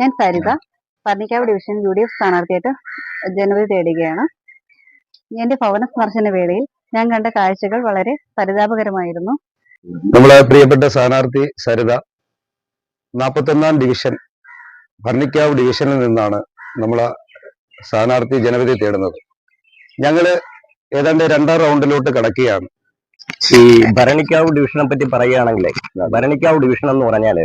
ഞാൻ Saritha Parnikkavu division U D F സ്ഥാനാർത്ഥിയായിട്ട് ജനുവരി തേടുകയാണ് എന്റെ ഭവന സ്പർശന വേളയിൽ ഞാൻ കണ്ട കാഴ്ചകൾ വളരെ പരിതാപകരമായിരുന്നു. നമ്മളെ പ്രിയപ്പെട്ട സ്ഥാനാർത്ഥി സരിത നാൽപ്പത്തൊന്നാം ഡിവിഷൻ ഭരണിക്കാവ് ഡിവിഷനിൽ നിന്നാണ് നമ്മളെ സ്ഥാനാർത്ഥി ജനവിധി തേടുന്നത്. ഞങ്ങൾ ഏതാണ്ട് രണ്ടാം റൗണ്ടിലോട്ട് കടക്കുകയാണ്. ഈ ഭരണിക്കാവ് ഡിവിഷനെ പറ്റി പറയുകയാണെങ്കിൽ ഭരണിക്കാവ് ഡിവിഷൻ എന്ന് പറഞ്ഞാൽ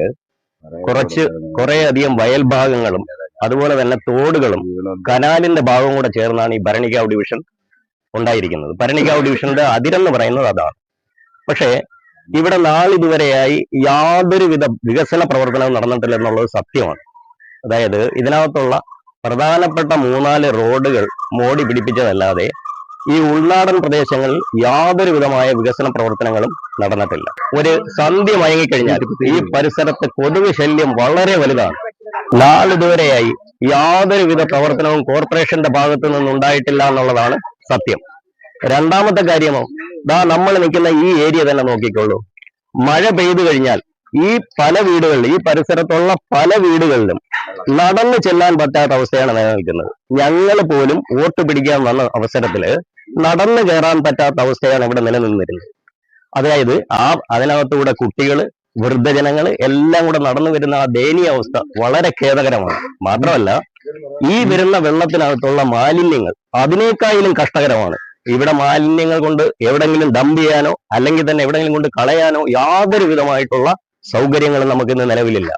കുറച്ച് കുറെ അധികം വയൽ ഭാഗങ്ങളും അതുപോലെ തന്നെ തോടുകളും കനാലിന്റെ ഭാഗവും കൂടെ ചേർന്നാണ് ഈ ഭരണിക്കാവ് ഡിവിഷൻ ഉണ്ടായിരിക്കുന്നത്. ഭരണിക്കാവ് ഡിവിഷന്റെ അതിരെന്ന് പറയുന്നത് അതാണ്. പക്ഷേ ഇവിടെ നാളിതുവരെയായി യാതൊരുവിധ വികസന പ്രവർത്തനവും നടന്നിട്ടില്ല എന്നുള്ളത് സത്യമാണ്. അതായത് ഇതിനകത്തുള്ള പ്രധാനപ്പെട്ട മൂന്നാൽ റോഡുകൾ മോടി പിടിപ്പിച്ചതല്ലാതെ ഈ ഉൾനാടൻ പ്രദേശങ്ങളിൽ യാതൊരു വിധമായ വികസന പ്രവർത്തനങ്ങളും നടന്നിട്ടില്ല. ഒരു സന്ധ്യ മയങ്ങിക്കഴിഞ്ഞാൽ ഈ പരിസരത്ത് കൊതുക് ശല്യം വളരെ വലുതാണ്. നാളിതുവരെയായി യാതൊരുവിധ പ്രവർത്തനവും കോർപ്പറേഷന്റെ ഭാഗത്തു നിന്നുണ്ടായിട്ടില്ല എന്നുള്ളതാണ് സത്യം. രണ്ടാമത്തെ കാര്യമോ? ദാ നമ്മൾ നിൽക്കുന്ന ഈ ഏരിയ തന്നെ നോക്കിക്കോളൂ. മഴ പെയ്തു കഴിഞ്ഞാൽ ഈ പല വീടുകളിലും ഈ പരിസരത്തുള്ള പല വീടുകളിലും നടന്നു ചെല്ലാൻ പറ്റാത്ത അവസ്ഥയാണ് നിലനിൽക്കുന്നത്. ഞങ്ങൾ പോലും വോട്ട് പിടിക്കാൻ വന്ന അവസരത്തിൽ നടന്നു കയറാൻ പറ്റാത്ത അവസ്ഥയാണ് ഇവിടെ നിലനിന്നിരുന്നത്. അതായത് ആ അതിനകത്തൂടെ കുട്ടികൾ വൃദ്ധജനങ്ങൾ എല്ലാം കൂടെ നടന്നു വരുന്ന ആ ദയനീയ അവസ്ഥ വളരെ ഖേദകരമാണ്. മാത്രമല്ല ഈ വരുന്ന വെള്ളത്തിനകത്തുള്ള മാലിന്യങ്ങൾ അതിനേക്കാളും കഷ്ടകരമാണ്. ഇവിടെ മാലിന്യങ്ങൾ കൊണ്ട് എവിടെങ്കിലും ഡംപ് ചെയ്യാനോ അല്ലെങ്കിൽ തന്നെ എവിടെങ്കിലും കൊണ്ട് കളയാനോ യാതൊരു വിധമായിട്ടുള്ള സൗകര്യങ്ങളും നമുക്ക് ഇന്ന് നിലവിലില്ല.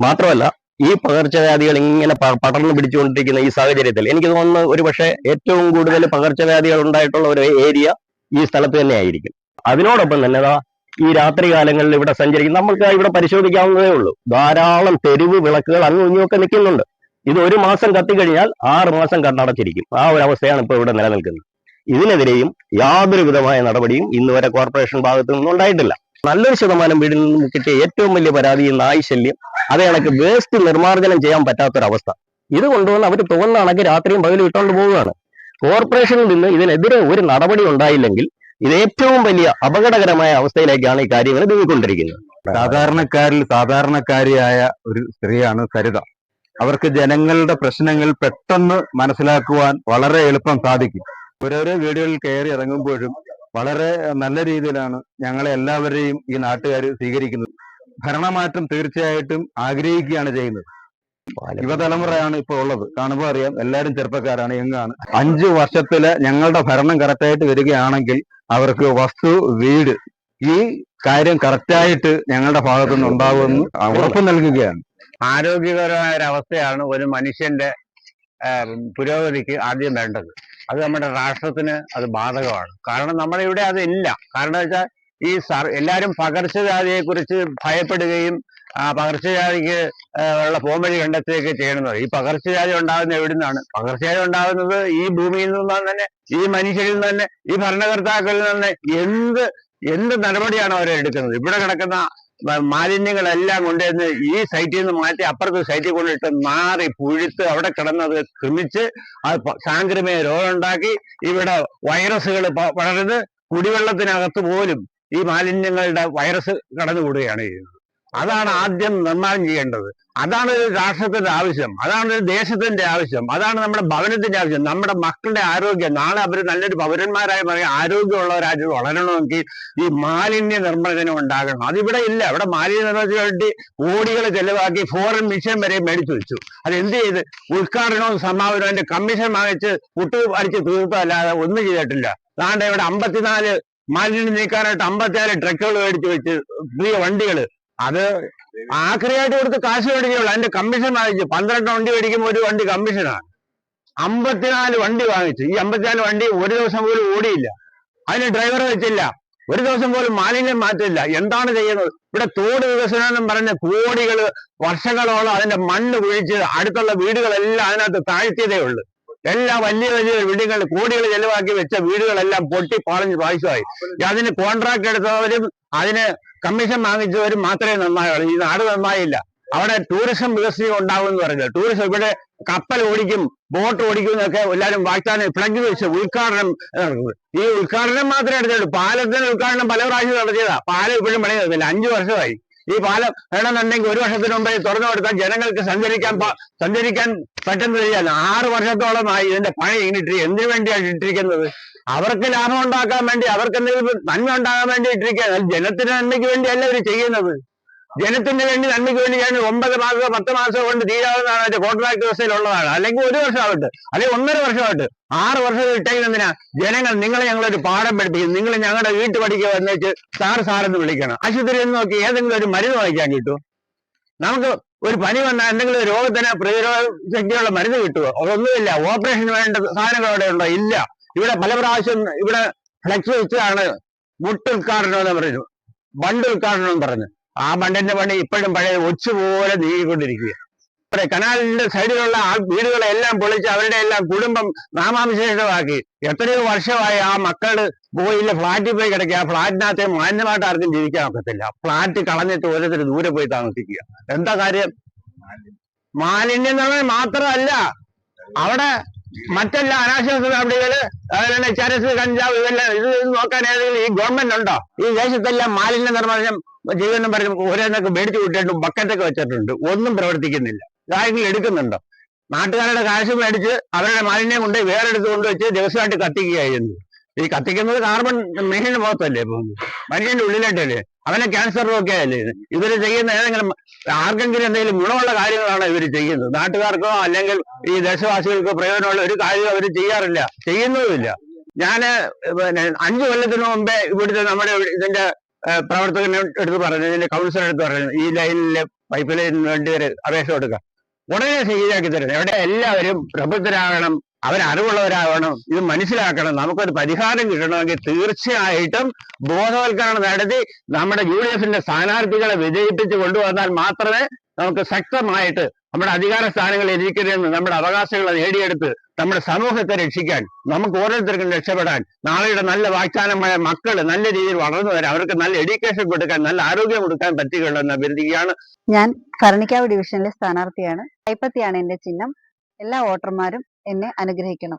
മാത്രമല്ല ഈ പകർച്ചവ്യാധികൾ ഇങ്ങനെ പടർന്നു പിടിച്ചുകൊണ്ടിരിക്കുന്ന ഈ സാഹചര്യത്തിൽ എനിക്ക് തോന്നുന്നു ഒരു പക്ഷേ ഏറ്റവും കൂടുതൽ പകർച്ചവ്യാധികൾ ഉണ്ടായിട്ടുള്ള ഒരു ഏരിയ ഈ സ്ഥലത്ത് തന്നെ ആയിരിക്കും അതിനോടൊപ്പം തന്നെ ഈ രാത്രി കാലങ്ങളിൽ ഇവിടെ സഞ്ചരിക്കും നമുക്ക് ഇവിടെ പരിശോധിക്കാവുന്നതേ ഉള്ളൂ. ധാരാളം തെരുവ് വിളക്കുകൾ അങ്ങും ഇങ്ങുമൊക്കെ നിൽക്കുന്നുണ്ട്. ഇത് ഒരു മാസം കത്തിക്കഴിഞ്ഞാൽ ആറ് മാസം കണ്ണടച്ചിരിക്കും. ആ ഒരു അവസ്ഥയാണ് ഇപ്പോൾ ഇവിടെ നിലനിൽക്കുന്നത്. ഇതിനെതിരെയും യാതൊരു വിധമായ നടപടിയും ഇന്നുവരെ കോർപ്പറേഷൻ ഭാഗത്തു നിന്നും ഉണ്ടായിട്ടില്ല നല്ലൊരു ശതമാനം വീടിൽ നിന്നും കിട്ടിയ ഏറ്റവും വലിയ പരാതി ഈ നായ് ശല്യം അതേ കണക്ക് വേസ്റ്റ് നിർമ്മാർജനം ചെയ്യാൻ പറ്റാത്തൊരവസ്ഥ. ഇത് കൊണ്ടുവന്ന് അവർ തോന്നുന്ന കണക്ക് രാത്രിയും പകലും ഇട്ടുകൊണ്ട് പോവുകയാണ്. കോർപ്പറേഷനിൽ നിന്ന് ഇതിനെതിരെ ഒരു നടപടി ഉണ്ടായില്ലെങ്കിൽ ഇത് ഏറ്റവും വലിയ അപകടകരമായ അവസ്ഥയിലേക്കാണ് ഈ കാര്യങ്ങൾ നീങ്ങിക്കൊണ്ടിരിക്കുന്നത്. സാധാരണക്കാരിൽ സാധാരണക്കാരിയായ ഒരു സ്ത്രീയാണ് സരിത. അവർക്ക് ജനങ്ങളുടെ പ്രശ്നങ്ങൾ പെട്ടെന്ന് മനസ്സിലാക്കുവാൻ വളരെ എളുപ്പം സാധിക്കും. ഓരോരോ വീടുകളിൽ കയറി ഇറങ്ങുമ്പോഴും വളരെ നല്ല രീതിയിലാണ് ഞങ്ങളെ എല്ലാവരെയും ഈ നാട്ടുകാർ സ്വീകരിക്കുന്നത്. ഭരണമാറ്റം തീർച്ചയായിട്ടും ആഗ്രഹിക്കുകയാണ് ചെയ്യുന്നത്. യുവതലമുറയാണ് ഇപ്പോൾ ഉള്ളത്. കാണുമ്പോൾ അറിയാം എല്ലാവരും ചെറുപ്പക്കാരാണ് എങ്ങാണ് അഞ്ചു വർഷത്തിൽ ഞങ്ങളുടെ ഭരണം കറക്റ്റായിട്ട് വരികയാണെങ്കിൽ അവർക്ക് വസ്തു വീട് ഈ കാര്യം കറക്റ്റായിട്ട് ഞങ്ങളുടെ ഭാഗത്തുനിന്ന് ഉണ്ടാവുമെന്ന് ഉറപ്പ് നൽകുകയാണ്. ആരോഗ്യകരമായ ഒരു അവസ്ഥയാണ് ഒരു മനുഷ്യന്റെ പുരോഗതിക്ക് ആദ്യം വേണ്ടത്. അത് നമ്മുടെ രാഷ്ട്രത്തിന് അത് ബാധകമാണ്. കാരണം നമ്മുടെ ഇവിടെ അത് ഇല്ല. കാരണം വെച്ചാൽ ഈ സർ എല്ലാവരും പകർച്ചവ്യാധിയെ കുറിച്ച് ഭയപ്പെടുകയും ആ പകർച്ചവ്യാധിക്ക് ഉള്ള പോംവഴി കണ്ടെത്തുകയൊക്കെ ചെയ്യണമെന്ന് ഈ പകർച്ചവ്യാധി ഉണ്ടാകുന്ന എവിടെ നിന്നാണ് പകർച്ചവ്യാധി ഉണ്ടാകുന്നത് ഈ ഭൂമിയിൽ നിന്നാണ് തന്നെ ഈ മനുഷ്യരിൽ നിന്ന് തന്നെ ഈ ഭരണകർത്താക്കളിൽ നിന്ന് എന്ത് എന്ത് നടപടിയാണ് അവരെടുക്കുന്നത് ഇവിടെ കിടക്കുന്ന മാലിന്യങ്ങളെല്ലാം കൊണ്ടുവന്ന് ഈ സൈറ്റിൽ നിന്ന് മാറ്റി അപ്പുറത്തെ സൈറ്റിൽ കൊണ്ടിട്ട് മാറി പുഴുത്ത് അവിടെ കിടന്നത് ക്രമിച്ച് അത് സാംക്രമിക രോഗം ഉണ്ടാക്കി ഇവിടെ വൈറസുകൾ വളരുന്നത് കുടിവെള്ളത്തിനകത്ത് പോലും ഈ മാലിന്യങ്ങളുടെ വൈറസ് കടന്നുകൂടുകയാണ് ചെയ്യുന്നത്. അതാണ് ആദ്യം നിർമ്മാണം ചെയ്യേണ്ടത്. അതാണ് ഒരു രാഷ്ട്രത്തിന്റെ ആവശ്യം. അതാണ് ഒരു ദേശത്തിന്റെ ആവശ്യം. അതാണ് നമ്മുടെ ഭവനത്തിന്റെ ആവശ്യം. നമ്മുടെ മക്കളുടെ ആരോഗ്യം. നാളെ അവർ നല്ലൊരു പൗരന്മാരായി പറയും രാജ്യം വളരണമെങ്കിൽ ഈ മാലിന്യ നിർമ്മാർജനം ഉണ്ടാകണം. അതിവിടെ ഇല്ല. ഇവിടെ മാലിന്യ നിർമ്മാർജനത്തിന് വേണ്ടി കോടികൾ ചെലവാക്കി ഫോറിൻ മിഷൻ വരെ മേടിച്ചു വെച്ചു. അത് എന്ത് ചെയ്ത്? ഉദ്ഘാടനവും സമാപനവും അതിന്റെ കമ്മീഷൻ വാങ്ങിച്ച് കുട്ടി അടിച്ച് തീർത്തല്ലാതെ ഒന്നും ചെയ്തിട്ടില്ല. അതാണ്ട് ഇവിടെ അമ്പത്തിനാല് മാലിന്യം നീക്കാനായിട്ട് അമ്പത്തിനാല് ട്രക്കുകൾ മേടിച്ചു വെച്ച് പുതിയ വണ്ടികൾ അത് ആക്രിയായിട്ട് കൊടുത്ത് കാശ് മേടിക്കുള്ളൂ അതിന്റെ കമ്മീഷൻ വാങ്ങിച്ചു. പന്ത്രണ്ട് വണ്ടി മേടിക്കുമ്പോൾ ഒരു വണ്ടി കമ്മീഷനാണ് അമ്പത്തിനാല് വണ്ടി വാങ്ങിച്ചു. ഈ അമ്പത്തിനാല് വണ്ടി ഒരു ദിവസം പോലും ഓടിയില്ല. അതിന് ഡ്രൈവർ വെച്ചില്ല. ഒരു ദിവസം പോലും മാലിന്യം മാറ്റില്ല. എന്താണ് ചെയ്യുന്നത്? ഇവിടെ തോട് വികസനം എന്നും പറഞ്ഞ കോടികൾ വർഷങ്ങളോളം അതിന്റെ മണ്ണ് കുഴിച്ച് അടുത്തുള്ള വീടുകളെല്ലാം അതിനകത്ത് താഴ്ത്തിയതേ ഉള്ളൂ. എല്ലാ വലിയ വലിയ വീടുകൾ കോടികൾ ചെലവാക്കി വെച്ച വീടുകളെല്ലാം പൊട്ടി പാളഞ്ഞ് പായസമായി അതിന് കോൺട്രാക്ട് എടുത്തവരും അതിന് കമ്മീഷൻ വാങ്ങിച്ചവർ മാത്രമേ നന്നായുള്ളൂ. ഈ നാട് നന്നായില്ല. അവിടെ ടൂറിസം വികസനം ഉണ്ടാവും എന്ന് പറഞ്ഞു ടൂറിസം ഇവിടെ കപ്പൽ ഓടിക്കും ബോട്ട് ഓടിക്കും എന്നൊക്കെ എല്ലാവരും വാഗ്ദാനം ഫ്ലഗ് വെച്ച് ഉദ്ഘാടനം ഈ ഉദ്ഘാടനം മാത്രമേ നടത്തിയുള്ളൂ. പാലത്തിന്റെ ഉദ്ഘാടനം പല പ്രാവശ്യം നടത്തിയതാ. പാലം ഇപ്പോഴും പണി നടത്തില്ല അഞ്ചു വർഷമായി. ഈ പാലം വേണമെന്നുണ്ടെങ്കിൽ ഒരു വർഷത്തിന് മുമ്പേ തുറന്നു കൊടുത്താൽ ജനങ്ങൾക്ക് സഞ്ചരിക്കാൻ സഞ്ചരിക്കാൻ പറ്റുന്നില്ല ആറു ആറ് വർഷത്തോളമായി ഇതിന്റെ പണി ഇങ്ങനെ എന്തിനു വേണ്ടിയാണ് ഇട്ടിരിക്കുന്നത്? അവർക്ക് ലാഭം ഉണ്ടാക്കാൻ വേണ്ടി അവർക്ക് എന്തെങ്കിലും നന്മ ഉണ്ടാകാൻ വേണ്ടി ഇട്ടിരിക്കുക ജനത്തിന് നന്മയ്ക്ക് വേണ്ടിയല്ല അവർ ചെയ്യുന്നത്. ജനത്തിന് വേണ്ടി നന്മയ്ക്ക് വേണ്ടി ഞാൻ ഒമ്പത് മാസമോ പത്ത് മാസമോ കൊണ്ട് തീരാവുന്നതാണ് അതിന്റെ കോൺട്രാക്ട് വ്യവസ്ഥയിലുള്ളതാണ്. അല്ലെങ്കിൽ ഒരു വർഷമാവട്ടെ അല്ലെങ്കിൽ ഒന്നര വർഷമാവട്ടെ ആറ് വർഷം ഇട്ടെങ്കിലെന്തിനാ ജനങ്ങൾ നിങ്ങളെ ഞങ്ങളൊരു പാഠം പഠിപ്പിക്കും നിങ്ങൾ ഞങ്ങളുടെ വീട്ടു പഠിക്കുക വന്നേച്ച് സാർ സാറെന്ന് വിളിക്കണം. ആശുപത്രി എന്ന് നോക്കി ഏതെങ്കിലും ഒരു മരുന്ന് വാങ്ങിക്കാൻ കിട്ടുമോ? നമുക്ക് ഒരു പനി വന്നാൽ എന്തെങ്കിലും രോഗത്തിന് പ്രതിരോധ ശക്തിയുള്ള മരുന്ന് കിട്ടുമോ? അതൊന്നുമില്ല. ഓപ്പറേഷൻ വേണ്ട സാധനങ്ങൾ അവിടെ ഉണ്ടോ? ഇല്ല. ഇവിടെ പല പ്രാവശ്യം ഇവിടെ ഫ്ലെക്സ് വെച്ചാണ് മുട്ട് ഉദ്ഘാടനം എന്ന് പറഞ്ഞു. ബണ്ട് ഉദ്ഘാടനം എന്ന് പറഞ്ഞു. ആ ബണ്ടിന്റെ പണി ഇപ്പോഴും പഴയ ഒച്ചുപോലെ നീങ്ങിക്കൊണ്ടിരിക്കുക കനാലിന്റെ സൈഡിലുള്ള ആ വീടുകളെല്ലാം പൊളിച്ച് അവരുടെ എല്ലാം കുടുംബം നാമാവിശേഷമാക്കി. എത്രയോ വർഷമായി ആ മക്കൾ പോയില്ല ഫ്ലാറ്റിൽ പോയി കിടക്കുക. ആ ഫ്ളാറ്റിനകത്തെ മാന്യമായിട്ട് ആർക്കും ജീവിക്കാൻ ഒക്കത്തില്ല. ഫ്ളാറ്റ് കളഞ്ഞിട്ട് ഓരോരുത്തർ ദൂരെ പോയി താമസിക്കുക. എന്താ കാര്യം? മാലിന്യം. എന്നുള്ളത് മാത്രമല്ല അവിടെ മറ്റെല്ലാ അനാശാസ നടപടികൾ അതുപോലെ ചരസ് കഞ്ചാവ് ഇതെല്ലാം ഇത് നോക്കാൻ ഏതെങ്കിലും ഈ ഗവൺമെന്റ് ഉണ്ടോ? ഈ ദേശത്തെല്ലാം മാലിന്യ നിർമ്മാർജനം ചെയ്യുമെന്നും പറഞ്ഞു ഓരോന്നൊക്കെ മേടിച്ചു വിട്ടിട്ടും ബക്കറ്റൊക്കെ വെച്ചിട്ടുണ്ട്. ഒന്നും പ്രവർത്തിക്കുന്നില്ല. കാര്യങ്ങൾ എടുക്കുന്നുണ്ടോ? നാട്ടുകാരുടെ കാശ് മേടിച്ച് അവരുടെ മാലിന്യം കൊണ്ട് വേറെ എടുത്തുകൊണ്ട് കൊണ്ടുവച്ച് ദിവസമായിട്ട് കത്തിക്കുകയായിരുന്നു. ഈ കത്തിക്കുന്നത് കാർബൺ മെഷീന്റെ മുഖത്തല്ലേ മനുഷ്യന്റെ ഉള്ളിലായിട്ടല്ലേ? അവനെ ക്യാൻസർ ഒക്കെ അല്ലേ? ഇവർ ചെയ്യുന്ന ഏതെങ്കിലും ആർക്കെങ്കിലും എന്തെങ്കിലും ഗുണമുള്ള കാര്യങ്ങളാണ് ഇവർ ചെയ്യുന്നത്? നാട്ടുകാർക്കോ അല്ലെങ്കിൽ ഈ ദേശവാസികൾക്കോ പ്രയോജനമുള്ള ഒരു കാര്യം അവർ ചെയ്യാറില്ല. ചെയ്യുന്നതുമില്ല. ഞാൻ പിന്നെ അഞ്ചു കൊല്ലത്തിന് മുമ്പേ ഇവിടുത്തെ നമ്മുടെ ഇതിന്റെ പ്രവർത്തകനെ എടുത്ത് പറഞ്ഞു. ഇതിന്റെ കൗൺസിലർ എടുത്ത് പറഞ്ഞു. ഈ ലൈനിലെ പൈപ്പ് ലൈനിന് വേണ്ടി ഒരു അപേക്ഷ കൊടുക്കുക. ഉടനെ ശരിയാക്കി തരുന്നത് ഇവിടെ എല്ലാവരും പ്രബുദ്ധരാകണം. അവരറിവുള്ളവരാകണം ഇത് മനസ്സിലാക്കണം. നമുക്കൊരു പരിഹാരം കിട്ടണമെങ്കിൽ തീർച്ചയായിട്ടും ബോധവൽക്കരണം നടത്തി നമ്മുടെ യു ഡി എഫിന്റെ സ്ഥാനാർത്ഥികളെ വിജയിപ്പിച്ച് കൊണ്ടുവന്നാൽ മാത്രമേ നമുക്ക് ശക്തമായിട്ട് നമ്മുടെ അധികാര സ്ഥാനങ്ങളിൽ ഇരിക്കരുതെന്ന് നമ്മുടെ അവകാശങ്ങളെ നേടിയെടുത്ത് നമ്മുടെ സമൂഹത്തെ രക്ഷിക്കാൻ നമുക്ക് ഓരോരുത്തർക്കും രക്ഷപ്പെടാൻ നാളെയുടെ നല്ല വാഗ്ദാനമായ മക്കൾ നല്ല രീതിയിൽ വളർന്നു വരാൻ അവർക്ക് നല്ല എഡ്യൂക്കേഷൻ കൊടുക്കാൻ നല്ല ആരോഗ്യം കൊടുക്കാൻ പറ്റുകയുള്ളെന്ന് അഭ്യർത്ഥിക്കുകയാണ് ഞാൻ കരണിക്കാവ് ഡിവിഷനിലെ സ്ഥാനാർത്ഥിയാണ്. കൈപ്പത്തിയാണ് എന്റെ ചിഹ്നം. എല്ലാ വോട്ടർമാരും എന്നെ അനുഗ്രഹിക്കണം.